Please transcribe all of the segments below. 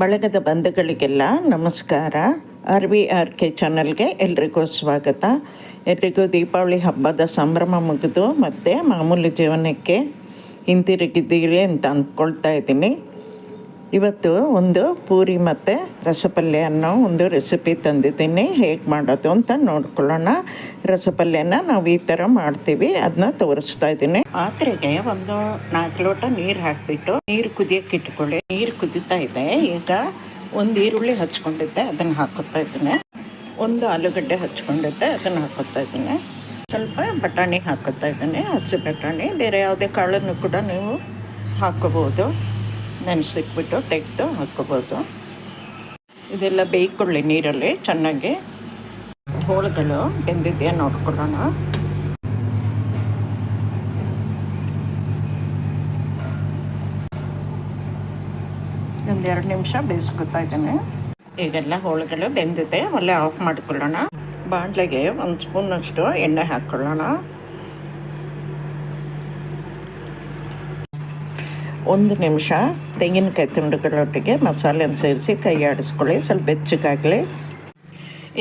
ಬಳಗದ ಬಂಧುಗಳಿಗೆಲ್ಲ ನಮಸ್ಕಾರ. R we are K ಚಾನಲ್ಗೆ ಎಲ್ರಿಗೂ ಸ್ವಾಗತ. ಎಲ್ರಿಗೂ ದೀಪಾವಳಿ ಹಬ್ಬದ ಸಂಭ್ರಮ ಮುಗಿದು ಮತ್ತು ಮಾಮೂಲಿ ಜೀವನಕ್ಕೆ ಹಿಂತಿರುಗಿದ್ದೀರಿ ಅಂತ ಅಂದ್ಕೊಳ್ತಾ ಇದ್ದೀನಿ. ಇವತ್ತು ಒಂದು ಪೂರಿ ಮತ್ತು ರಸಪಲ್ಯ ಅನ್ನೋ ಒಂದು ರೆಸಿಪಿ ತಂದಿದ್ದೀನಿ. ಹೇಗೆ ಮಾಡೋದು ಅಂತ ನೋಡ್ಕೊಳ್ಳೋಣ. ರಸಪಲ್ಯನ ನಾವು ಈ ಥರ ಮಾಡ್ತೀವಿ. ಅದನ್ನ ತೋರಿಸ್ತಾ ಇದ್ದೀನಿ. ಪಾತ್ರೆಗೆ ಒಂದು ನಾಲ್ಕು ಲೋಟ ನೀರು ಹಾಕಿಬಿಟ್ಟು ನೀರು ಕುದಿಯಕ್ಕೆ ಇಟ್ಕೊಳ್ಳಿ. ನೀರು ಕುದಿತಾ ಇದೆ. ಈಗ ಒಂದು ಈರುಳ್ಳಿ ಹಚ್ಕೊಂಡಿದ್ದೆ. ಅದನ್ನು ಹಾಕೋತಾ ಇದ್ದೀನಿ. ಒಂದು ಆಲೂಗಡ್ಡೆ ಹಚ್ಕೊಂಡಿದ್ದೆ. ಅದನ್ನು ಹಾಕೋತಾ ಇದ್ದೀನಿ. ಸ್ವಲ್ಪ ಬಟಾಣಿ ಹಾಕುತ್ತಾ ಇದ್ದೀನಿ. ಹಸಿ ಬಟಾಣಿ. ಬೇರೆ ಯಾವುದೇ ಕಾಳನ್ನು ಕೂಡ ನೀವು ಹಾಕೋಬೋದು ನೆನೆಸಿಕ್ಬಿಟ್ಟು ತೆಗೆದು ಹಾಕ್ಕೋಬೋದು. ಇದೆಲ್ಲ ಬೇಯ್ಕೊಳ್ಳಿ ನೀರಲ್ಲಿ, ಚೆನ್ನಾಗಿ. ಹೋಳುಗಳು ಬೆಂದಿದೆಯಾ ನೋಡ್ಕೊಳ್ಳೋಣ. ಒಂದೆರಡು ನಿಮಿಷ ಬೇಯಿಸ್ಕೊತಾ ಇದ್ದೇನೆ. ಈಗೆಲ್ಲ ಹೋಳುಗಳು ಬೆಂದಿದೆ ಒಲೆ ಆಫ್ ಮಾಡ್ಕೊಳ್ಳೋಣ. ಬಾಣಲೆಗೆ ಒಂದು ಸ್ಪೂನಷ್ಟು ಎಣ್ಣೆ ಹಾಕ್ಕೊಳ್ಳೋಣ. ಒಂದು ನಿಮಿಷ ತೆಂಗಿನಕಾಯಿ ತುಂಡುಗಳೊಟ್ಟಿಗೆ ಮಸಾಲೆಯನ್ನು ಸೇರಿಸಿ ಕೈ ಆಡಿಸ್ಕೊಳ್ಳಿ, ಸ್ವಲ್ಪ ಬೆಚ್ಚಗಾಗಲಿ.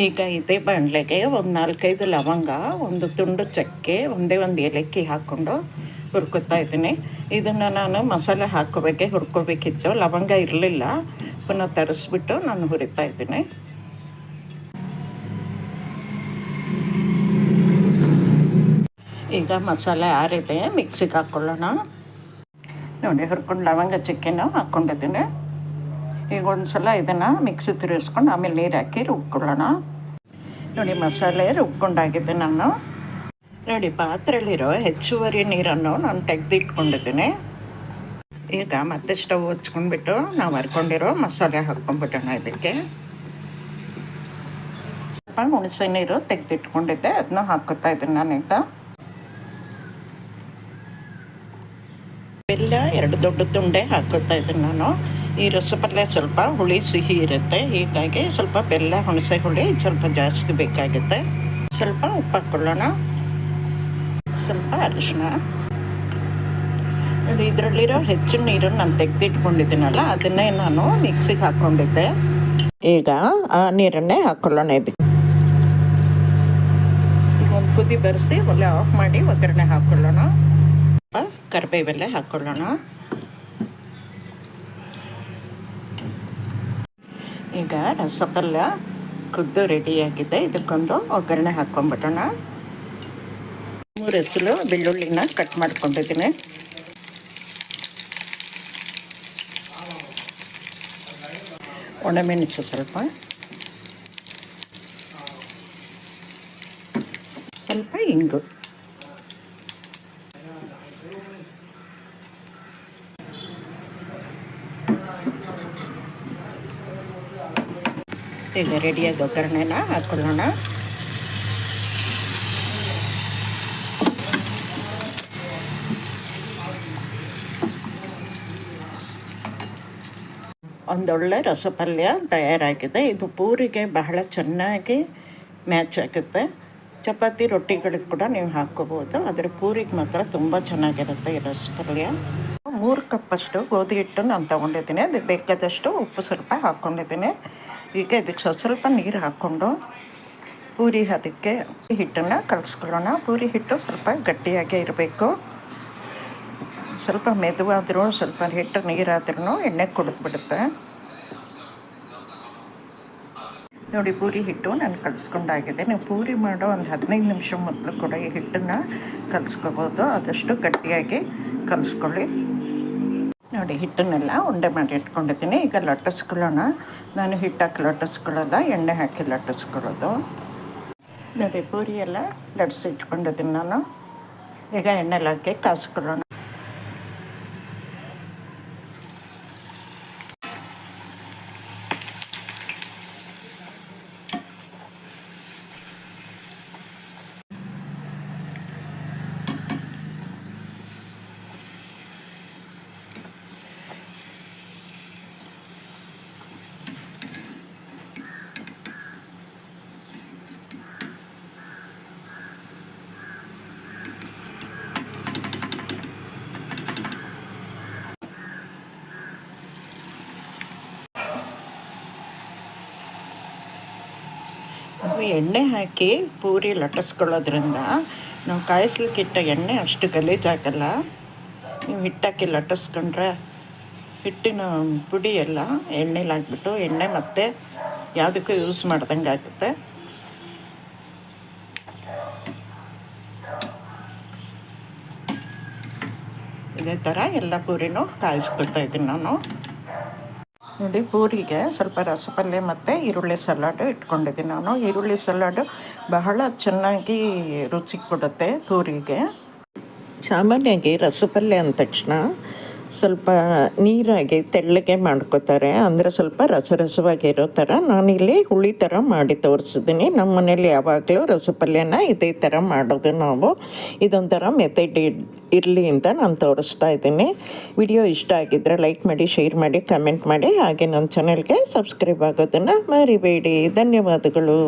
ಈಗ ಇದೇ ಬಾಣಲೆಗೆ ಒಂದು ನಾಲ್ಕೈದು ಲವಂಗ, ಒಂದು ತುಂಡು ಚಕ್ಕೆ, ಒಂದೇ ಒಂದು ಏಲಕ್ಕಿ ಹಾಕ್ಕೊಂಡು ಹುರ್ಕೋತಾ ಇದ್ದೀನಿ. ಇದನ್ನು ನಾನು ಮಸಾಲೆ ಹಾಕೋಬೇಕೆ ಹುರ್ಕೋಬೇಕಿತ್ತು. ಲವಂಗ ಇರಲಿಲ್ಲ. ಪುನಃ ತರಿಸ್ಬಿಟ್ಟು ನಾನು ಹುರಿತಾ ಇದ್ದೀನಿ. ಈಗ ಮಸಾಲೆ ಆರಿದೆ. ಮಿಕ್ಸಿಗೆ ಹಾಕ್ಕೊಳ್ಳೋಣ ನೋಡಿ ಹುರ್ಕೊಂಡು ಲವಂಗ ಚಕ್ಕೆನ ಹಾಕ್ಕೊಂಡಿದ್ದೀನಿ. ಈಗ ಒಂದು ಸಲ ಇದನ್ನು ಮಿಕ್ಸಿ ತಿರುಗಿಸ್ಕೊಂಡು ಆಮೇಲೆ ನೀರು ಹಾಕಿ ರುಬ್ಕೊಳ್ಳೋಣ. ನೋಡಿ ಮಸಾಲೆ ರುಬ್ಕೊಂಡಾಗಿದ್ದೆ ನಾನು. ನೋಡಿ ಪಾತ್ರೆಯಲ್ಲಿರೋ ಹೆಚ್ಚುವರಿ ನೀರನ್ನು ನಾನು ತೆಗೆದಿಟ್ಕೊಂಡಿದ್ದೀನಿ. ಈಗ ಮತ್ತೆ ಸ್ಟವ್ ಹಚ್ಕೊಂಡ್ಬಿಟ್ಟು ನಾವು ಹರ್ಕೊಂಡಿರೋ ಮಸಾಲೆ ಹಾಕ್ಕೊಂಡ್ಬಿಟ್ಟೋಣ ಇದಕ್ಕೆ. ಸ್ವಲ್ಪ ಹುಣಸೆ ನೀರು ತೆಗೆದಿಟ್ಕೊಂಡಿದ್ದೆ ಅದನ್ನ ಹಾಕೋತಾ ಇದ್ದೀನಿ ನಾನೀಗ ಬೆಲ್ಲ ಎರಡು ದೊಡ್ಡ ತುಂಡೆ ಹಾಕ್ಕೊಳ್ತಾ ಇದ್ದೀನಿ ನಾನು. ಈ ರಸಪಲ್ಲೆ ಸ್ವಲ್ಪ ಹುಳಿ ಸಿಹಿ ಇರುತ್ತೆ. ಹೀಗಾಗಿ ಸ್ವಲ್ಪ ಬೆಲ್ಲ, ಹುಣಸೆ ಹುಳಿ ಸ್ವಲ್ಪ ಜಾಸ್ತಿ ಬೇಕಾಗುತ್ತೆ. ಸ್ವಲ್ಪ ಉಪ್ಪು ಹಾಕ್ಕೊಳ್ಳೋಣ ಸ್ವಲ್ಪ ಅರಿಶಿನ ಇದರಲ್ಲಿರೋ ಹೆಚ್ಚು ನೀರನ್ನು ನಾನು ತೆಗೆದಿಟ್ಕೊಂಡಿದ್ದೀನಲ್ಲ, ಅದನ್ನೇ ನಾನು ಮಿಕ್ಸಿಗೆ ಹಾಕ್ಕೊಂಡಿದ್ದೆ. ಈಗ ಆ ನೀರನ್ನೇ ಹಾಕ್ಕೊಳ್ಳೋಣ ಇದಕ್ಕೆ. ಕುದಿ ಬರೆಸಿ ಒಲೆ ಆಫ್ ಮಾಡಿ ಒಗ್ಗರಣೆ ಹಾಕ್ಕೊಳ್ಳೋಣ ಕರಿಬೇವೆಲ್ಲೇ ಹಾಕ್ಕೊಳ್ಳೋಣ ಈಗ ರಸಪಲ್ಯ ಕುದ್ದು ರೆಡಿಯಾಗಿದೆ ಇದಕ್ಕೊಂದು ಒಗ್ಗರಣೆ ಹಾಕ್ಕೊಂಬಿಡೋಣ ಮೂರು ಹೆಸಲು ಬೆಳ್ಳುಳ್ಳಿನ ಕಟ್ ಮಾಡ್ಕೊಂಡಿದ್ದೀನಿ. ಒಣಮೆಣಸು ಸ್ವಲ್ಪ. ಸ್ವಲ್ಪ ಇಂಗು. ಈಗ ರೆಡಿಯಾಗಿ ಒಗ್ಗರಣೆನ ಹಾಕೊಳ್ಳೋಣ. ಒಂದೊಳ್ಳೆ ರಸಪಲ್ಯ ತಯಾರಾಗಿದೆ. ಇದು ಪೂರಿಗೆ ಬಹಳ ಚೆನ್ನಾಗಿ ಮ್ಯಾಚ್ ಆಗುತ್ತೆ. ಚಪಾತಿ ರೊಟ್ಟಿಗಳಿಗೆ ಕೂಡ ನೀವು ಹಾಕ್ಕೋಬೋದು. ಆದರೆ ಪೂರಿಗೆ ಮಾತ್ರ ತುಂಬ ಚೆನ್ನಾಗಿರುತ್ತೆ ಈ ರಸಪಲ್ಯ. ಮೂರು ಕಪ್ಪಷ್ಟು ಗೋಧಿ ಹಿಟ್ಟು ನಾನು ತೊಗೊಂಡಿದ್ದೀನಿ. ಅದು ಬೇಕಾದಷ್ಟು ಉಪ್ಪು ಸ್ವಲ್ಪ ಹಾಕ್ಕೊಂಡಿದ್ದೀನಿ ಈಗ ಇದಕ್ಕೆ ಸ್ವಲ್ಪ ನೀರು ಹಾಕ್ಕೊಂಡು ಪೂರಿ ಅದಕ್ಕೆ ಹಿಟ್ಟನ್ನು ಕಲಿಸ್ಕೊಳ್ಳೋಣ. ಪೂರಿ ಹಿಟ್ಟು ಸ್ವಲ್ಪ ಗಟ್ಟಿಯಾಗೇ ಇರಬೇಕು. ಸ್ವಲ್ಪ ಮೆದುವಾದರೂ, ಸ್ವಲ್ಪ ಹಿಟ್ಟು ನೀರಾದ್ರೂ ಎಣ್ಣೆ ಕುಡಿದ್ಬಿಡುತ್ತೆ. ನೋಡಿ, ಪೂರಿ ಹಿಟ್ಟು ನಾನು ಕಲಿಸ್ಕೊಂಡಾಗಿದೆ ನೀವು ಪೂರಿ ಮಾಡೋ ಒಂದು ಹದಿನೈದು ನಿಮಿಷ ಮೊದಲು ಕೂಡ ಈ ಹಿಟ್ಟನ್ನು ಕಲಿಸ್ಕೋಬೋದು. ಆದಷ್ಟು ಗಟ್ಟಿಯಾಗಿ ಕಲಿಸ್ಕೊಳ್ಳಿ. ನೋಡಿ, ಹಿಟ್ಟನ್ನೆಲ್ಲ ಉಂಡೆ ಮಾಡಿ ಇಟ್ಕೊಂಡಿದ್ದೀನಿ. ಈಗ ಲಟ್ಟಿಸ್ಕೊಳ್ಳೋಣ. ನಾನು ಹಿಟ್ಟಾಕಿ ಲಟ್ಟಿಸ್ಕೊಳ್ಳೋಲ್ಲ ಎಣ್ಣೆ ಹಾಕಿ ಲಟ್ಟಿಸ್ಕೊಳ್ಳೋದು? ನೋಡಿ, ಪೂರಿ ಎಲ್ಲ ಲಟ್ಟಿಸಿ ಇಟ್ಕೊಂಡಿದ್ದೀನಿ ನಾನು. ಈಗ ಎಣ್ಣೆಲಿ ಹಾಕಿ ಕಾಸ್ಕೊಳ್ಳೋಣ. ನಾವು ಎಣ್ಣೆ ಹಾಕಿ ಪೂರಿ ಲಟ್ಟಿಸ್ಕೊಳ್ಳೋದ್ರಿಂದ ನಾವು ಕಾಯಿಸ್ಲಿಕ್ಕಿಟ್ಟ ಎಣ್ಣೆ ಅಷ್ಟು ಗಲೀಜಾಗಲ್ಲ ನೀವು ಹಿಟ್ಟಾಕಿ ಲಟ್ಟಿಸ್ಕೊಂಡ್ರೆ ಹಿಟ್ಟಿನ ಪುಡಿ ಎಲ್ಲ ಎಣ್ಣೆಲಿ ಹಾಕ್ಬಿಟ್ಟು ಎಣ್ಣೆ ಮತ್ತು ಯಾವುದಕ್ಕೂ ಯೂಸ್ ಮಾಡ್ದಂಗೆ ಆಗುತ್ತೆ. ಇದೇ ಥರ ಎಲ್ಲ ಪೂರಿನೂ ಕಾಯಿಸ್ಕೊಳ್ತಾ ಇದ್ದೀನಿ ನಾನು. ನೋಡಿ, ಪೂರಿಗೆ ಸ್ವಲ್ಪ ರಸಪಲ್ಲೆ ಮತ್ತು ಈರುಳ್ಳಿ ಸಲಾಡು ಇಟ್ಕೊಂಡಿದ್ದೀನಿ ನಾನು. ಈರುಳ್ಳಿ ಸಲಾಡು ಬಹಳ ಚೆನ್ನಾಗಿ ರುಚಿ ಕೊಡುತ್ತೆ ಪೂರಿಗೆ. ಸಾಮಾನ್ಯವಾಗಿ ರಸಪಲ್ಲೆ ಅಂದ ತಕ್ಷಣ ಸ್ವಲ್ಪ ನೀರಾಗಿ ತೆಳ್ಳಗೆ ಮಾಡ್ಕೋತಾರೆ. ಅಂದರೆ ಸ್ವಲ್ಪ ರಸರಸವಾಗಿರೋ ಥರ ನಾನಿಲ್ಲಿ ಹುಳಿ ಥರ ಮಾಡಿ ತೋರಿಸಿದ್ದೀನಿ. ನಮ್ಮ ಮನೇಲಿ ಯಾವಾಗಲೂ ರಸಪಲ್ಯನ ಇದೇ ಥರ ಮಾಡೋದು ನಾವು. ಇದೊಂಥರ ಮೆಥಡ್ ಇರಲಿ ಅಂತ ನಾನು ತೋರಿಸ್ತಾ ಇದ್ದೀನಿ. ವಿಡಿಯೋ ಇಷ್ಟ ಆಗಿದ್ದರೆ ಲೈಕ್ ಮಾಡಿ, ಶೇರ್ ಮಾಡಿ, ಕಮೆಂಟ್ ಮಾಡಿ. ಹಾಗೆ ನನ್ನ ಚಾನೆಲ್ಗೆ ಸಬ್ಸ್ಕ್ರೈಬ್ ಆಗೋದನ್ನು ಮರಿಬೇಡಿ. ಧನ್ಯವಾದಗಳು.